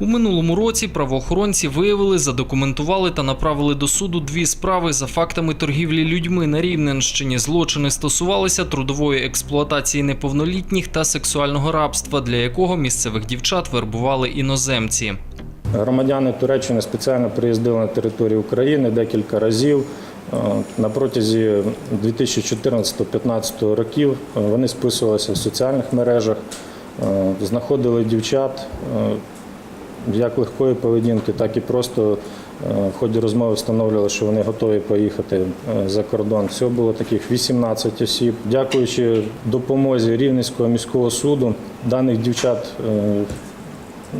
У минулому році правоохоронці виявили, задокументували та направили до суду дві справи за фактами торгівлі людьми на Рівненщині. Злочини стосувалися трудової експлуатації неповнолітніх та сексуального рабства, для якого місцевих дівчат вербували іноземці. Громадяни Туреччини спеціально приїздили на територію України декілька разів. Е, На протязі 2014-2015 років е, вони списувалися в соціальних мережах, е, знаходили дівчат як легкої поведінки, так і просто е, в ході розмови встановлювали, що вони готові поїхати е, за кордон. Всього було таких 18 осіб. Дякуючи допомозі Рівненського міського суду, даних дівчат е,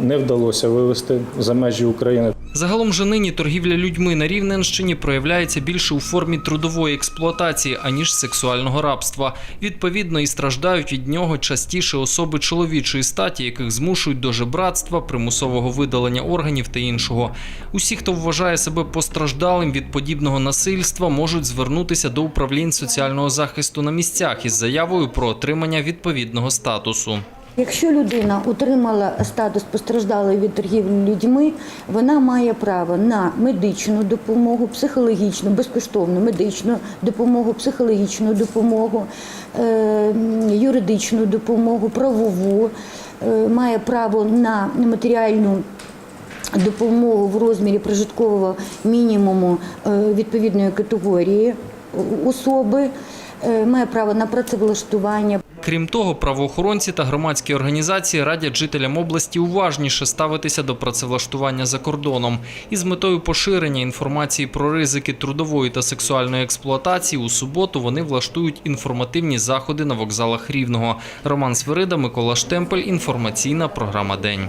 не вдалося вивезти за межі України. Загалом же нині торгівля людьми на Рівненщині проявляється більше у формі трудової експлуатації, аніж сексуального рабства. Відповідно, і страждають від нього частіше особи чоловічої статі, яких змушують до жебратства, примусового видалення органів та іншого. Усі, хто вважає себе постраждалим від подібного насильства, можуть звернутися до управлінь соціального захисту на місцях із заявою про отримання відповідного статусу. Якщо людина отримала статус постраждалої від торгівлі людьми, вона має право на медичну допомогу, психологічну, безкоштовну медичну допомогу, психологічну допомогу, е, юридичну допомогу, правову, е, має право на матеріальну допомогу в розмірі прожиткового мінімуму е, відповідної категорії особи, має право на працевлаштування. Крім того, правоохоронці та громадські організації радять жителям області уважніше ставитися до працевлаштування за кордоном. І з метою поширення інформації про ризики трудової та сексуальної експлуатації у суботу вони влаштують інформативні заходи на вокзалах Рівного. Роман Свирида, Микола Штемпель. Інформаційна програма День.